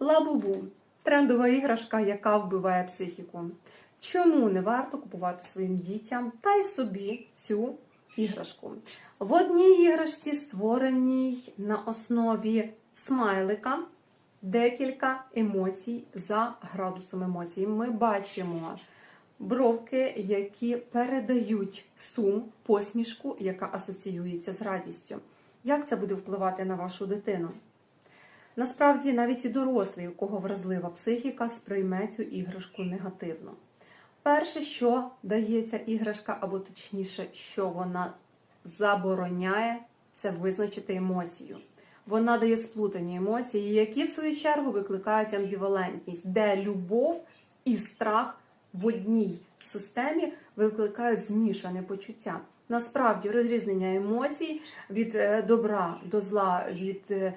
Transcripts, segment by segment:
Лабубу трендова іграшка, яка вбиває психіку. Чому не варто купувати своїм дітям та й собі цю іграшку? В одній іграшці, створеній на основі смайлика, декілька емоцій за градусом емоцій. Ми бачимо бровки, які передають сум, посмішку, яка асоціюється з радістю. Як це буде впливати на вашу дитину? Насправді, навіть і дорослий, у кого вразлива психіка, сприйме цю іграшку негативно. Перше, що дає ця іграшка, або точніше, що вона забороняє, це визначити емоцію. Вона дає сплутані емоції, які в свою чергу викликають амбівалентність, де любов і страх в одній системі викликають змішане почуття. Насправді розрізнення емоцій від е, добра до зла, від е,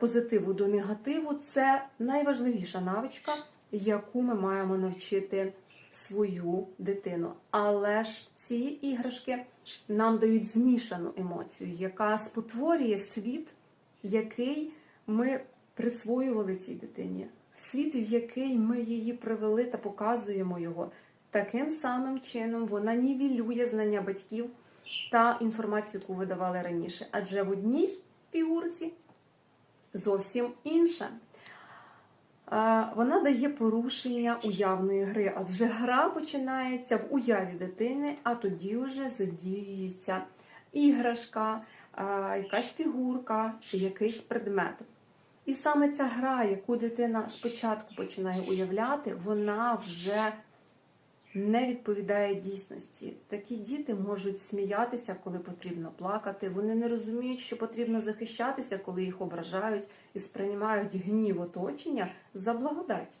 позитиву до негативу це найважливіша навичка, яку ми маємо навчити свою дитину. Але ж ці іграшки нам дають змішану емоцію, яка спотворює світ, який ми присвоювали цій дитині, світ, в який ми її привели та показуємо його. Таким самим чином вона нівелює знання батьків та інформацію, яку видавали раніше. Адже в одній фігурці зовсім інше. Вона дає порушення уявної гри, адже гра починається в уяві дитини, а тоді вже задіюється іграшка, якась фігурка чи якийсь предмет. І саме ця гра, яку дитина спочатку починає уявляти, вона вже не відповідає дійсності. Такі діти можуть сміятися, коли потрібно плакати. Вони не розуміють, що потрібно захищатися, коли їх ображають, і сприймають гнів оточення за благодать.